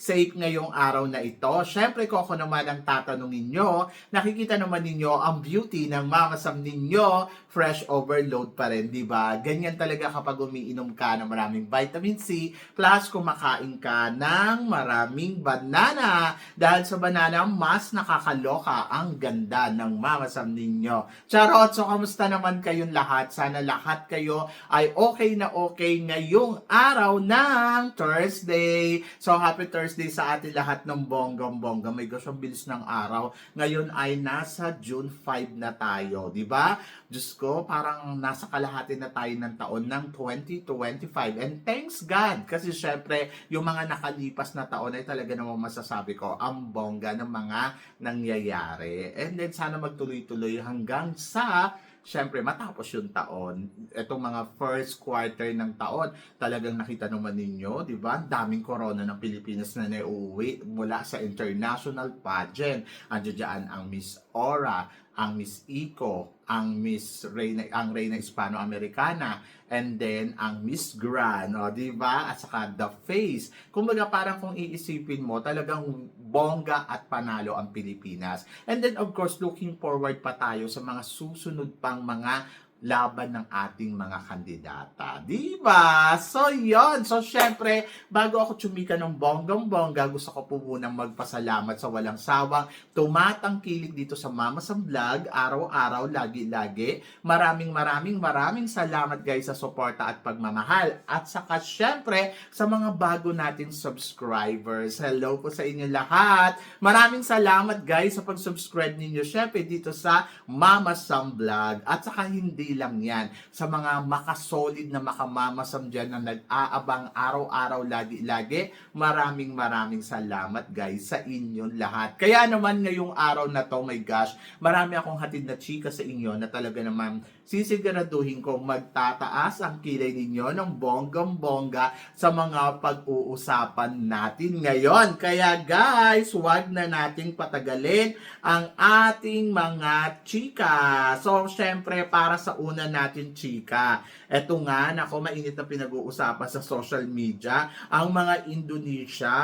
safe ngayong araw na ito. Siyempre ko ako naman ang tatanungin nyo. Nakikita naman ninyo ang beauty ng Mama Sam ninyo. Fresh overload pa rin, di ba? Ganyan talaga kapag umiinom ka ng maraming vitamin C plus kumakain ka ng maraming banana. Dahil sa banana, mas nakakaloka ang ganda ng mamasam ninyo. Charot! So, kamusta naman kayong lahat? Sana lahat kayo ay okay na okay ngayong araw ng Thursday. So, happy Thursday sa atin lahat ng bonggam-bongga. May gosh, ang bilis ng araw. Ngayon ay nasa June 5 na tayo, di ba? Diyos ko, parang nasa kalahati na tayo ng taon ng 2025. And thanks God! Kasi syempre, yung mga nakalipas na taon ay talaga namang masasabi ko, ang bongga ng mga nangyayari. And then sana magtuloy-tuloy hanggang sa Siyempre, matapos yung taon, itong mga first quarter ng taon, talagang nakita naman ninyo, di ba? Ang daming corona ng Pilipinas na nauuwi mula sa international pageant. Andiyan dyan ang Miss Aura, ang Miss Eco, ang Miss Reina, ang Reina Hispano-Americana, and then ang Miss Grand, o, di ba? At saka The Face. Kumbaga parang kung iisipin mo, talagang bongga at panalo ang Pilipinas. And then of course, looking forward pa tayo sa mga susunod pang mga laban ng ating mga kandidata. Di ba? So, yon So, syempre, bago ako tsumika ng bonggang-bongga, gusto ko po munang magpasalamat sa walang sawang tumatangkilik dito sa Mama sa Vlog, araw-araw, lagi-lagi. Maraming maraming maraming salamat guys sa suporta at pagmamahal. At saka, syempre, sa mga bago nating subscribers. Hello po sa inyo lahat. Maraming salamat guys sa pag-subscribe ninyo. Syempre, dito sa Mama Sam Vlog. At saka, hindi lang yan. Sa mga makasolid na makamamasam dyan na nag-aabang araw-araw, lagi-lagi, maraming maraming salamat guys sa inyong lahat. Kaya naman ngayong araw na to, my gosh, marami akong hatid na chika sa inyo na talaga naman sisiguraduhin kong magtataas ang kilay ninyo ng bonggang-bongga sa mga pag-uusapan natin ngayon. Kaya guys, wag na nating patagalin ang ating mga chika. So, syempre, para sa una natin chika, eto nga, nako, mainit na pinag-uusapan sa social media, ang mga Indonesia,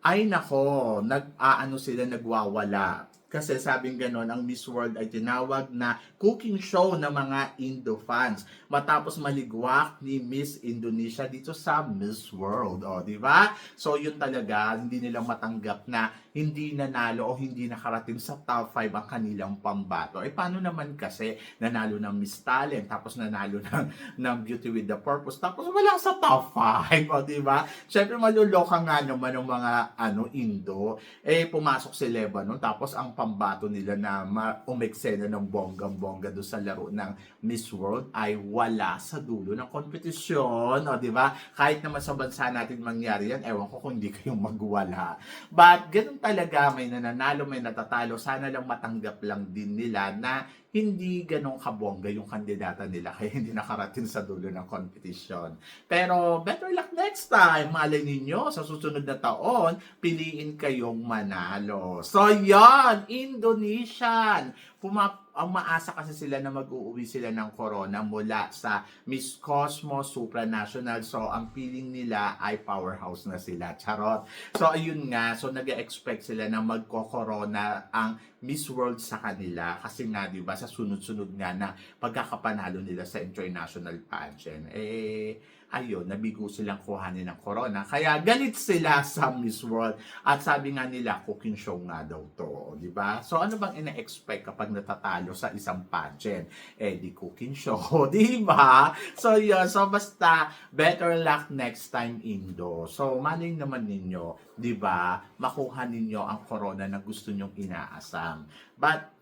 ay nako, nag-aano sila, nagwawala. Kasi sabing ganon, ang Miss World ay tinawag na cooking show ng mga Indo fans. Matapos maligwak ni Miss Indonesia dito sa Miss World. O, di ba? So, yun talaga, hindi nila matanggap na hindi nanalo o hindi nakarating sa top 5 ang kanilang pambato. Eh, paano naman kasi nanalo ng Miss Talent, tapos nanalo ng, ng Beauty with the Purpose, tapos wala sa top 5, o, di ba? Siyempre, maluloka nga naman ng mga ano, Indo. Eh, pumasok si Lebanon, tapos ang pambato nila na umeksena ng bonggang-bongga doon sa laro ng Miss World ay wala sa dulo ng kompetisyon. O, di ba? Kahit naman sa bansa natin mangyari yan, ewan ko kung hindi kayong magwala. But, ganun talaga, may nananalo, may natatalo. Sana lang matanggap lang din nila na hindi ganong kabongga yung kandidata nila kaya hindi nakarating sa dulo ng competition. Pero better luck next time. Malay ninyo, sa susunod na taon, piliin kayong manalo. So, yon Indonesian. Puma ang maasa kasi sila na mag-uuwi sila ng corona mula sa Miss Cosmo Supranational. So, ang feeling nila ay powerhouse na sila. Charot. So, ayun nga. So, nag-expect sila na magko-corona ang Miss World sa kanila. Kasi nga, di ba, sa sunod-sunod nga na pagkakapanalo nila sa international pageant. Eh, ayun, nabigo silang kuhanin ng corona. Kaya galit sila sa Miss World. At sabi nga nila, cooking show nga daw to. Di ba? So, ano bang ina-expect kapag natatalo sa isang pageant? Eh, di cooking show. Di ba? So, yun. So, basta, better luck next time, Indo. So, maling naman ninyo, di ba, makuha ninyo ang corona na gusto nyong inaasam. But,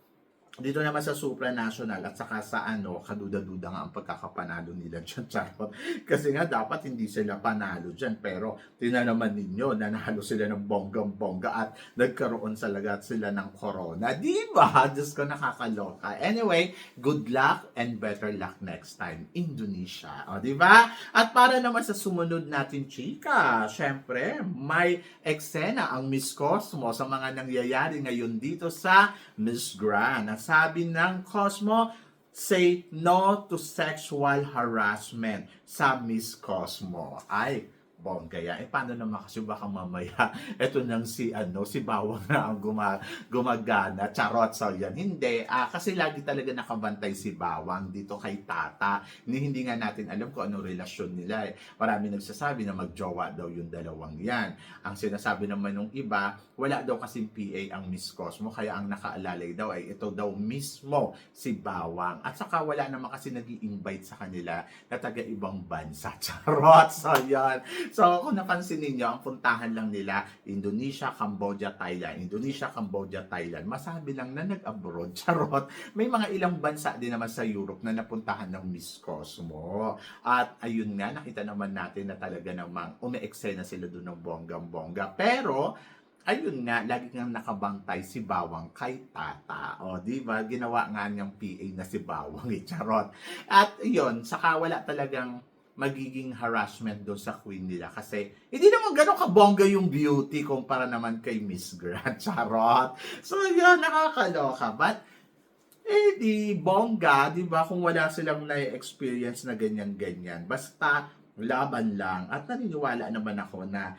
dito naman sa supranational at saka sa ano, kaduda-duda nga ang pagkakapanalo nila dyan, charot. Kasi nga dapat hindi sila panalo dyan. Pero tingnan naman ninyo, nanalo sila ng bonggang-bongga at nagkaroon talaga sila ng corona. Di ba? Diyos ko nakakaloka. Anyway, good luck and better luck next time. Indonesia. O, di ba? At para naman sa sumunod natin, chika, syempre, may eksena ang Miss Cosmo sa mga nangyayari ngayon dito sa Miss Grand. Sabi ng Cosmo, say no to sexual harassment sa Miss Cosmo. Ay, bongga yan. Eh, paano naman kasi baka mamaya, eto nang si, ano, si Bawang na ang guma, gumagana, charot, so yan. Hindi, ah, kasi lagi talaga nakabantay si Bawang dito kay Tata. Hindi, hindi nga natin alam kung anong relasyon nila eh. Marami nagsasabi na magjowa daw yung dalawang yan. Ang sinasabi naman ng iba, wala daw kasing PA ang Miss Cosmo, kaya ang nakaalalay daw ay ito daw mismo si Bawang. At saka wala naman kasi nag invite sa kanila na taga ibang bansa. Charot! So, yan. So, kung napansin ninyo, ang puntahan lang nila, Indonesia, Cambodia, Thailand. Indonesia, Cambodia, Thailand. Masabi lang na nag-abroad. Charot! May mga ilang bansa din naman sa Europe na napuntahan ng Miss Cosmo. At ayun nga, nakita naman natin na talaga namang ume-eksena sila doon ng bonggang-bongga. Pero, ayun nga, lagi nga nakabantay si Bawang kay Tata. O, di ba? Ginawa nga niyang PA na si Bawang, eh, charot. At yun, saka wala talagang magiging harassment doon sa queen nila kasi hindi naman gano'ng kabongga yung beauty kumpara naman kay Miss Grand. Charot. So, yun, nakakaloka. But, eh, di bongga, di ba? Kung wala silang na-experience na ganyan-ganyan. Basta, laban lang. At naniniwala naman ako na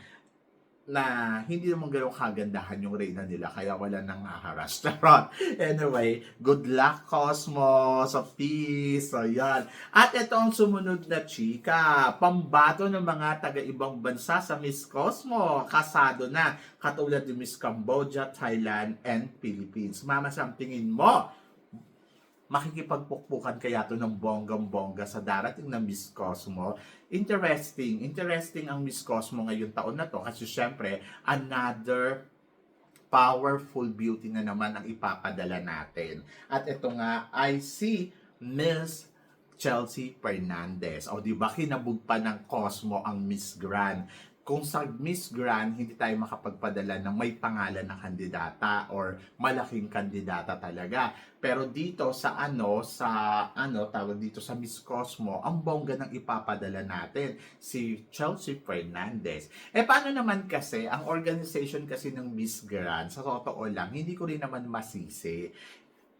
na hindi naman gano'ng kagandahan yung reyna nila kaya wala nang haharas. Charot. Anyway, good luck Cosmo sa peace. So, yan. At ito ang sumunod na chika. Pambato ng mga taga-ibang bansa sa Miss Cosmo. Kasado na. Katulad ni Miss Cambodia, Thailand, and Philippines. Mama, sa tingin mo, makikipagpukpukan kaya to ng bonggang-bongga sa darating na Miss Cosmo. Interesting. Interesting ang Miss Cosmo ngayong taon na to kasi syempre, another powerful beauty na naman ang ipapadala natin. At ito nga ay si Miss Chelsea Fernandez. O di ba kinabog pa ng Cosmo ang Miss Grand kung sa Miss Grand, hindi tayo makapagpadala ng may pangalan na kandidata or malaking kandidata talaga. Pero dito sa ano, sa ano, tawag dito sa Miss Cosmo, ang bongga ng ipapadala natin, si Chelsea Fernandez. Eh paano naman kasi, ang organization kasi ng Miss Grand, sa totoo lang, hindi ko rin naman masisi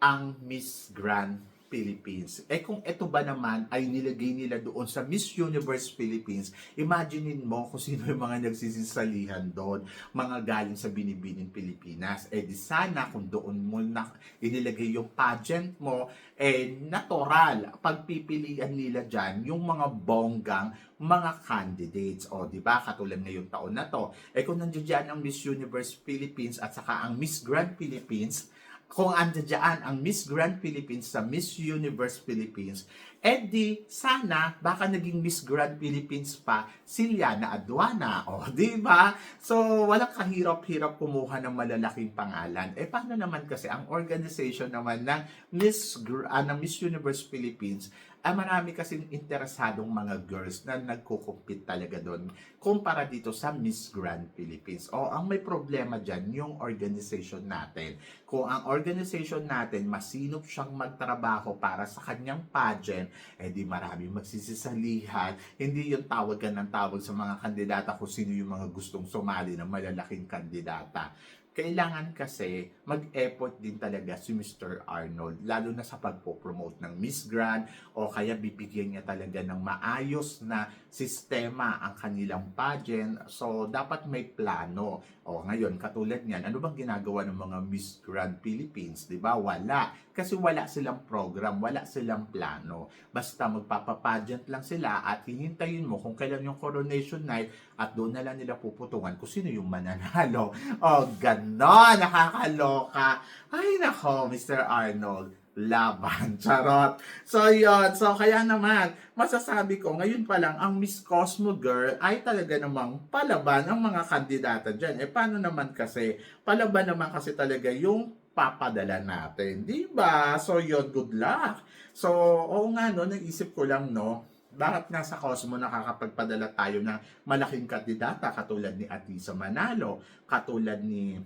ang Miss Grand Philippines. Eh kung ito ba naman ay nilagay nila doon sa Miss Universe Philippines, imaginein mo kung sino yung mga nagsisisalihan doon, mga galing sa binibining Pilipinas. Eh di sana kung doon mo na inilagay yung pageant mo, eh natural, pagpipilian nila dyan yung mga bonggang mga candidates. O, di ba? Katulad ngayong taon na to. Eh kung nandiyan ang Miss Universe Philippines at saka ang Miss Grand Philippines, kung andyan ang Miss Grand Philippines sa Miss Universe Philippines, eh di sana baka naging Miss Grand Philippines pa si Liana Aduana. O, di ba? So, walang kahirap-hirap kumuha ng malalaking pangalan. Eh, paano naman kasi ang organization naman ng Miss, ah, ng Miss Universe Philippines ay marami kasing interesadong mga girls na nagkukumpit talaga doon kumpara dito sa Miss Grand Philippines. O ang may problema dyan, yung organization natin. Kung ang organization natin masinop siyang magtrabaho para sa kanyang pageant, eh di marami magsisisalihan. Hindi yung tawag ka ng tawag sa mga kandidata kung sino yung mga gustong sumali ng malalaking kandidata kailangan kasi mag-effort din talaga si Mr. Arnold, lalo na sa pagpo-promote ng Miss Grand o kaya bibigyan niya talaga ng maayos na sistema ang kanilang pageant. So, dapat may plano. O, ngayon, katulad niyan, ano bang ginagawa ng mga Miss Grand Philippines? Ba? Wala. Kasi wala silang program, wala silang plano. Basta magpapapageant lang sila at hihintayin mo kung kailan yung coronation night at doon na lang nila puputungan kung sino yung mananalo. O, ganon, nakakaloka. Ay, nako, Mr. Arnold laban. Charot. So, yun. So, kaya naman, masasabi ko, ngayon pa lang, ang Miss Cosmo Girl ay talaga namang palaban ang mga kandidata dyan. Eh, paano naman kasi? Palaban naman kasi talaga yung papadala natin. Di ba? So, yun, good luck. So, oo nga, no, naisip ko lang, no, bakit nasa Cosmo nakakapagpadala tayo ng malaking kandidata katulad ni Atisa Manalo, katulad ni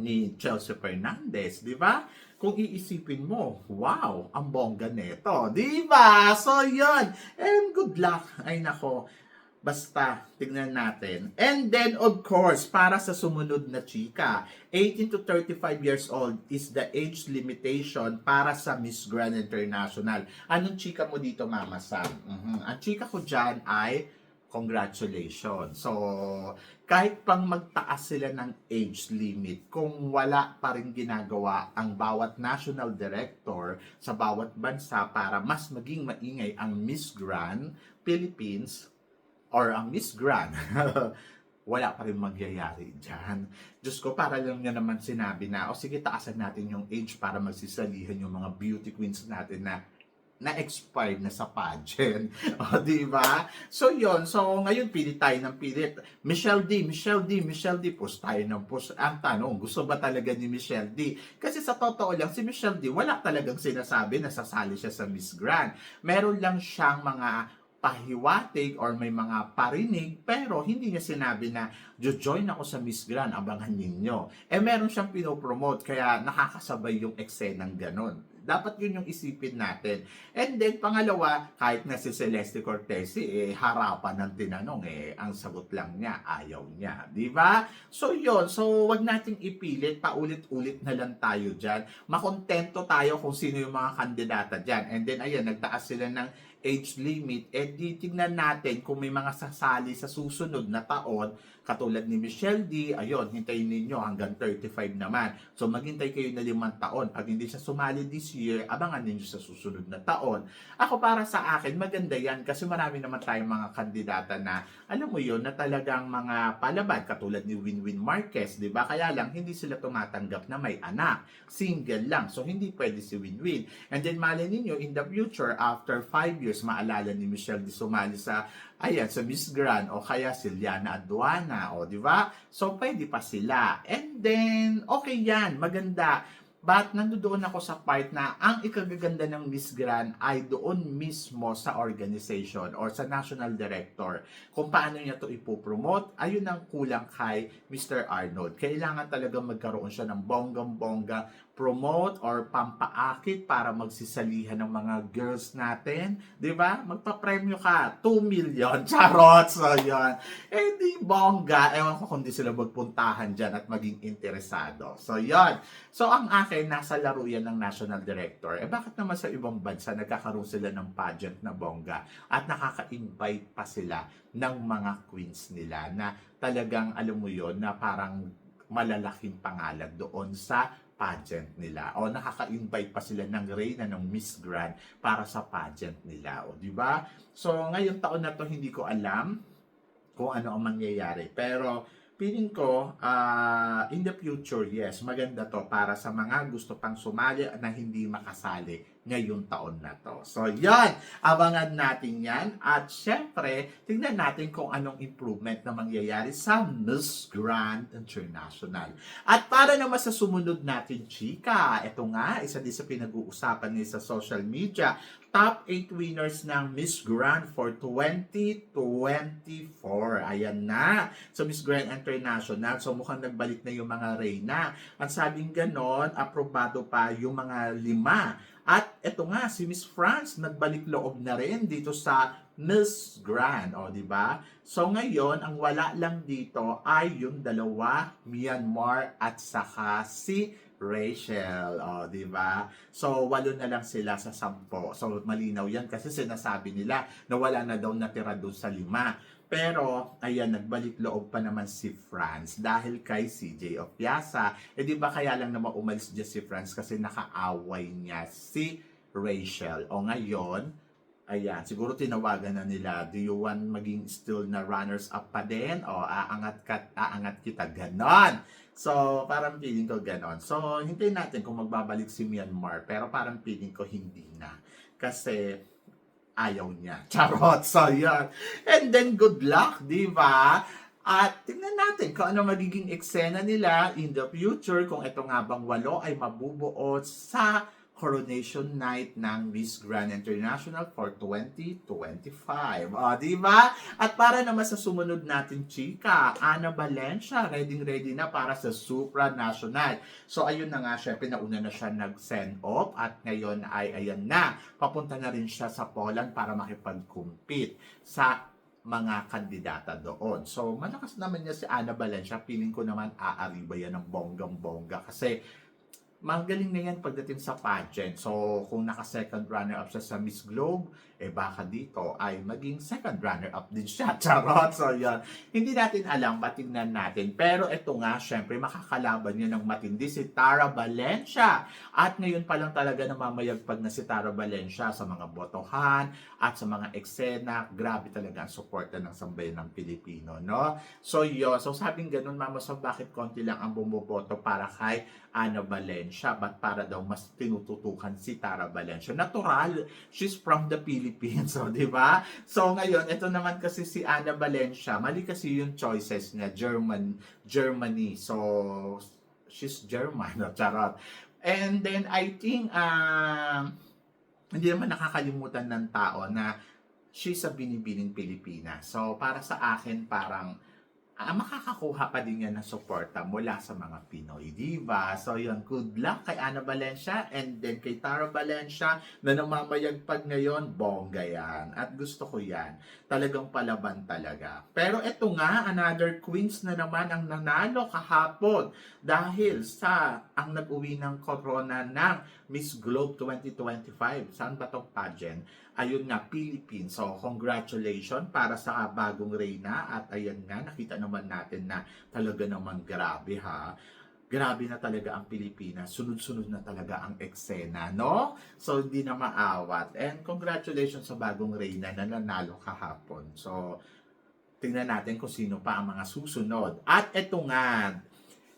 ni Chelsea Fernandez, di ba? Kung iisipin mo, wow, ang bongga nito, di ba? So, yun. And good luck. Ay, nako. Basta, tignan natin. And then, of course, para sa sumunod na chika, 18 to 35 years old is the age limitation para sa Miss Grand International. Anong chika mo dito, Mama Sam? Mhm. Ang chika ko dyan ay congratulations. So, kahit pang magtaas sila ng age limit, kung wala pa rin ginagawa ang bawat national director sa bawat bansa para mas maging maingay ang Miss Grand Philippines or ang Miss Grand, wala pa rin magyayari dyan. Diyos ko, para lang niya naman sinabi na, o sige, taasan natin yung age para magsisalihan yung mga beauty queens natin na na-expired na sa pageant. O, di ba? So, yon So, ngayon, pilit tayo ng pilit. Michelle D, Michelle D, Michelle D, post tayo ng post. Ang tanong, gusto ba talaga ni Michelle D? Kasi sa totoo lang, si Michelle D, wala talagang sinasabi na sasali siya sa Miss Grand. Meron lang siyang mga pahiwatig or may mga parinig pero hindi niya sinabi na join ako sa Miss Grand, abangan ninyo. Eh meron siyang pinopromote kaya nakakasabay yung eksenang ganon. Dapat yun yung isipin natin. And then, pangalawa, kahit na si Celeste Cortesi, eh, harapan ng tinanong, eh, ang sagot lang niya, ayaw niya. Di ba? So, yun. So, wag nating ipilit, paulit-ulit na lang tayo dyan. Makontento tayo kung sino yung mga kandidata dyan. And then, ayan, nagtaas sila ng age limit, eh di tignan natin kung may mga sasali sa susunod na taon, katulad ni Michelle D, ayun, hintayin ninyo hanggang 35 naman. So maghintay kayo na limang taon. Pag hindi siya sumali this year, abangan ninyo sa susunod na taon. Ako para sa akin, maganda yan kasi marami naman tayong mga kandidata na, alam mo yun, na talagang mga palabad, katulad ni Winwin Marquez, di ba? Kaya lang, hindi sila tumatanggap na may anak. Single lang. So hindi pwede si Winwin. And then malay ninyo, in the future, after 5 years, maalala ni Michelle di sumali sa ayan sa Miss Grand o kaya si Liana Aduana o di ba? So pwede pa sila. And then okay yan, maganda. But nandoon ako sa part na ang ikagaganda ng Miss Grand ay doon mismo sa organization or sa national director. Kung paano niya to ipopromote, ayun ang kulang kay Mr. Arnold. Kailangan talaga magkaroon siya ng bonggang-bongga promote or pampaakit para magsisalihan ng mga girls natin. 'Di ba? Magpa-premyo ka. 2 million. Charot! So, yun. Eh, di bongga. Ewan ko kung di sila magpuntahan dyan at maging interesado. So, yun. So, ang akin, nasa laro yan ng national director. Eh, bakit naman sa ibang bansa nagkakaroon sila ng pageant na bongga at nakaka-invite pa sila ng mga queens nila na talagang, alam mo yon na parang malalaking pangalan doon sa pageant nila. O nakaka-invite pa sila ng Reyna ng Miss Grand para sa pageant nila. O di ba? So ngayon taon na to hindi ko alam kung ano ang mangyayari. Pero feeling ko ah, in the future yes maganda to para sa mga gusto pang sumali na hindi makasali ngayong taon na to. So, yan! Abangan natin yan. At syempre, tingnan natin kung anong improvement na mangyayari sa Miss Grand International. At para naman sa sumunod natin, chika, ito nga, isa din sa pinag-uusapan niya sa social media, top 8 winners ng Miss Grand for 2024. Ayan na. So, Miss Grand International. So, mukhang nagbalik na yung mga reyna. Ang sabing ganon, aprobado pa yung mga lima at eto nga, si Miss France nagbalik loob na rin dito sa Miss Grand, o di ba? So ngayon, ang wala lang dito ay yung dalawa, Myanmar at saka si Rachel, o di ba? So walo na lang sila sa sampo. So malinaw yan kasi sinasabi nila na wala na daw natira doon sa lima. Pero, ayan, nagbalik loob pa naman si France dahil kay CJ Opiasa. E di ba kaya lang naman umalis dyan si France kasi nakaaway niya si Rachel. O ngayon, ayan, siguro tinawagan na nila, do you want maging still na runners-up pa din? O aangat, ka, aangat kita, ganon. So, parang feeling ko ganon. So, hintayin natin kung magbabalik si Myanmar. Pero parang feeling ko hindi na. Kasi, ayaw niya. Charot. So, yan. And then, good luck, di ba? At tingnan natin kung ano magiging eksena nila in the future kung ito nga bang walo ay mabubuo sa coronation night ng Miss Grand International for 2025. O, di ba? At para naman sa sumunod natin, chika, Ana Valencia, ready ready na para sa supranational. So, ayun na nga, syempre, nauna na siya nag-send off at ngayon ay, ayan na, papunta na rin siya sa Poland para makipag-compete sa mga kandidata doon. So, malakas naman niya si Ana Valencia. Feeling ko naman aariba yan ng bonggang-bongga kasi magaling na yan pagdating sa pageant. So, kung naka-second runner-up siya sa Miss Globe, eh baka dito ay maging second runner-up din siya. Charot! So, yan. Hindi natin alam, patingnan natin. Pero ito nga, syempre, makakalaban niya ng matindi si Tara Valencia. At ngayon pa lang talaga namamayagpag na si Tara Valencia sa mga botohan at sa mga eksena. Grabe talaga ang suporta ng sambayan ng Pilipino, no? So, yun. So, sabing ganun, Mama, so bakit konti lang ang bumuboto para kay Ana Valencia? Ba't para daw mas tinututukan si Tara Valencia? Natural. She's from the Philippines, so, di ba? So, ngayon, ito naman kasi si Ana Valencia. Mali kasi yung choices niya. German, Germany. So, she's German. No? Charot. And then, I think, um, hindi naman nakakalimutan ng tao na she's a binibining Pilipina. So, para sa akin, parang ah, makakakuha pa din yan ng suporta mula sa mga Pinoy, di ba? So, yun, good luck kay Ana Valencia and then kay Tara Valencia na namamayagpag ngayon, bongga yan. At gusto ko yan. Talagang palaban talaga. Pero eto nga, another queens na naman ang nanalo kahapon dahil sa ang nag-uwi ng corona ng Miss Globe 2025. Saan ba tong pageant? Ayun nga, Philippines. So, congratulations para sa bagong reyna. At ayan nga, nakita naman natin na talaga naman grabe ha. Grabe na talaga ang Pilipinas. Sunod-sunod na talaga ang eksena, no? So, hindi na maawat. And congratulations sa bagong reyna na nanalo kahapon. So, tingnan natin kung sino pa ang mga susunod. At eto nga,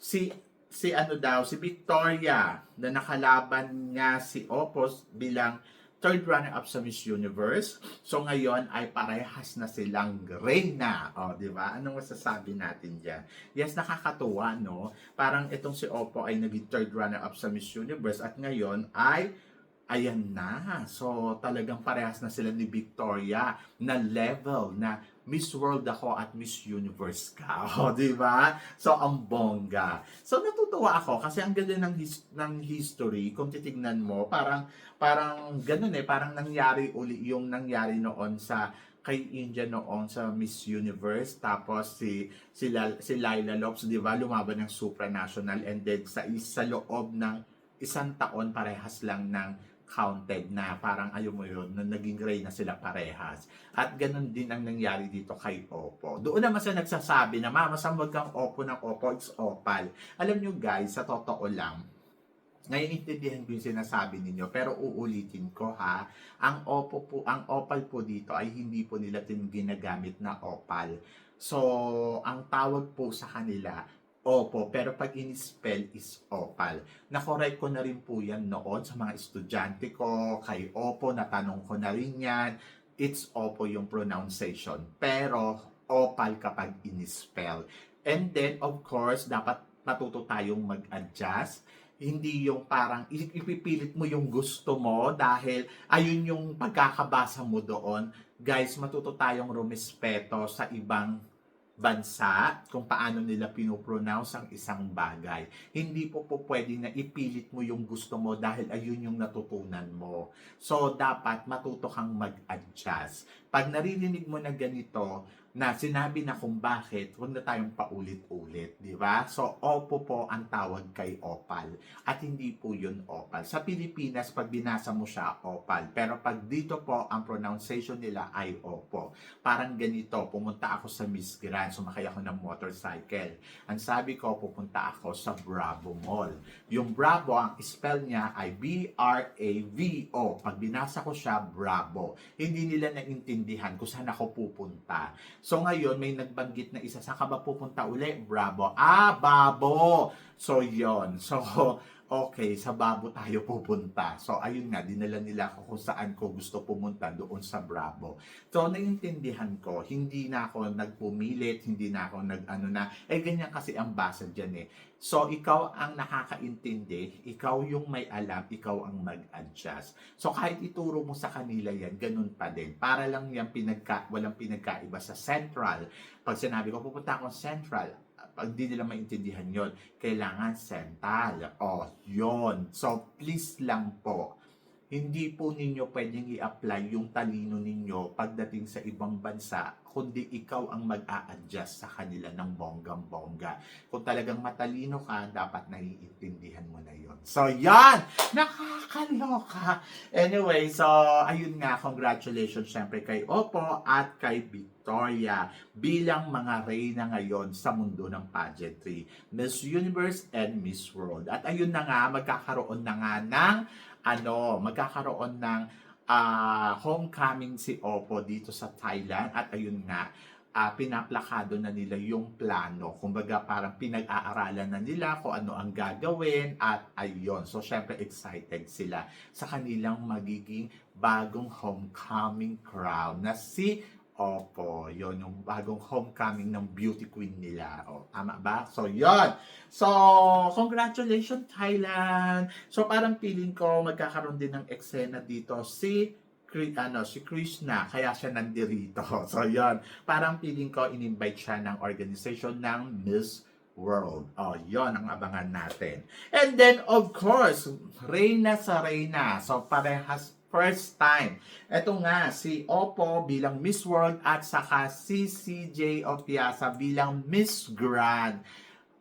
si si ano daw, si Victoria na nakalaban nga si Opos bilang third runner-up sa Miss Universe. So ngayon ay parehas na silang reyna. O, di ba? Anong masasabi natin dyan? Yes, nakakatuwa, no? Parang itong si Oppo ay naging third runner-up sa Miss Universe at ngayon ay ayan na. So, talagang parehas na sila ni Victoria na level na Miss World ako at Miss Universe ka. O, di ba? So, ang bongga. So, natutuwa ako kasi ang ganda ng, his- ng history, kung titignan mo, parang, parang ganun eh, parang nangyari uli yung nangyari noon sa kay India noon sa Miss Universe tapos si si, La, si Laila Lopes di ba lumaban ng supranational and then sa isa loob ng isang taon parehas lang ng counted na parang ayaw mo yun, na naging gray na sila parehas. At ganun din ang nangyari dito kay Oppo. Doon naman sa nagsasabi na, Mama, saan wag kang Oppo ng Oppo, it's Opal. Alam nyo guys, sa totoo lang, ngayon intindihan ko yung sinasabi ninyo, pero uulitin ko ha, ang Oppo po, ang Opal po dito ay hindi po nila ginagamit na Opal. So, ang tawag po sa kanila, Opo, pero pag in-spell is Opal. Na-correct ko na rin po yan noon sa mga estudyante ko, kay Opo, natanong ko na rin yan. It's Opo yung pronunciation. Pero, Opal kapag in-spell. And then, of course, dapat matuto tayong mag-adjust. Hindi yung parang ipipilit mo yung gusto mo dahil ayun yung pagkakabasa mo doon. Guys, matuto tayong rumispeto sa ibang bansa kung paano nila pinopronounce ang isang bagay. Hindi po po pwede na ipilit mo yung gusto mo dahil ayun yung natutunan mo. So, dapat matuto kang mag-adjust. Pag naririnig mo na ganito, na sinabi na kung bakit, huwag na tayong paulit-ulit, di ba? So, Oppo po ang tawag kay Opal. At hindi po yun Opal. Sa Pilipinas, pag binasa mo siya, Opal. Pero pag dito po, ang pronunciation nila ay Oppo. Parang ganito, pumunta ako sa Miss Grand, sumakay ako ng motorcycle. Ang sabi ko, pupunta ako sa Bravo Mall. Yung Bravo, ang spell niya ay B-R-A-V-O. Pag binasa ko siya, Bravo. Hindi nila naintindihan kung saan ako pupunta. So ngayon, may nagbanggit na isa, saan ka ba pupunta uli? Bravo. Ah, Babo! So yon So, okay, sa Babo tayo pupunta. So, ayun nga, dinala nila ako kung saan ko gusto pumunta doon sa Bravo. So, naiintindihan ko, hindi na ako nagpumilit, hindi na ako nag-ano na, eh, ganyan kasi ang basa dyan eh. So, ikaw ang nakakaintindi, ikaw yung may alam, ikaw ang mag-adjust. So, kahit ituro mo sa kanila yan, ganun pa din. Para lang yan pinagka, walang pinagkaiba sa Central. Pag sinabi ko, pupunta akong Central, pag di nila maintindihan yon kailangan central. O, yon. So, please lang po, hindi po ninyo pwedeng i-apply yung talino ninyo pagdating sa ibang bansa, kundi ikaw ang mag-a-adjust sa kanila ng bonggang-bongga. Kung talagang matalino ka, dapat naiintindihan mo na yon. So, yan! Nakakaloka! Anyway, so, ayun nga, congratulations syempre kay Oppo at kay Victoria bilang mga reyna ngayon sa mundo ng pageantry. Miss Universe and Miss World. At ayun na nga, magkakaroon na nga ng ano, magkakaroon ng ah, homecoming si Oppo dito sa Thailand at ayun nga, ah, pinaplakado na nila yung plano. Kumbaga parang pinag-aaralan na nila kung ano ang gagawin at ayun. So syempre excited sila sa kanilang magiging bagong homecoming crown na si Opo, yon yung bagong homecoming ng beauty queen nila. O, tama ba? So, yon. So, congratulations Thailand. So, parang feeling ko magkakaroon din ng eksena dito si ano, si Krishna, kaya siya nandirito. So, yon. Parang feeling ko in-invite siya ng organization ng Miss World. Oh, yon ang abangan natin. And then, of course, Reyna sa Reyna. So, parehas first time. Ito nga, si Oppo bilang Miss World at saka si CJ Opiasa bilang Miss Grand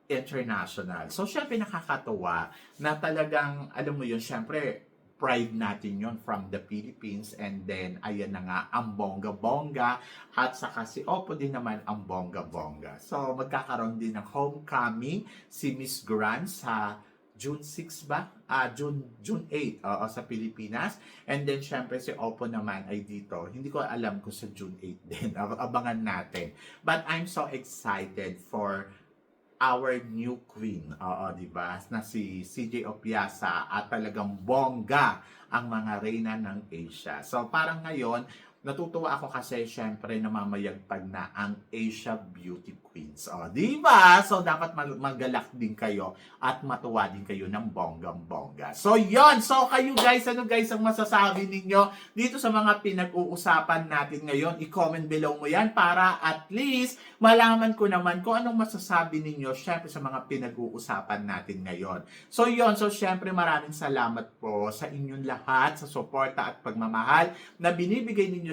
International. So, syempre nakakatuwa na talagang, alam mo yun, syempre, pride natin yon from the Philippines and then ayan na nga ang bongga-bongga at saka si Oppo din naman ang bongga-bongga. So magkakaroon din ng homecoming si Miss Grand sa June 6 ba? Ah, June June 8 oo, sa Pilipinas. And then syempre si Oppo naman ay dito. Hindi ko alam kung sa June 8 din. Ab- Abangan natin. But I'm so excited for our new queen. Oo, di ba? Na si CJ Opiasa at talagang bongga ang mga reyna ng Asia. So parang ngayon, natutuwa ako kasi syempre namamayagpag na ang Asia Beauty Queens. O, di ba? So dapat mag- magalak din kayo at matuwa din kayo ng bonggang-bongga. So yon So kayo guys, ano guys ang masasabi ninyo dito sa mga pinag-uusapan natin ngayon? I-comment below mo yan para at least malaman ko naman kung anong masasabi ninyo syempre sa mga pinag-uusapan natin ngayon. So yon so syempre maraming salamat po sa inyong lahat sa suporta at pagmamahal na binibigay ninyo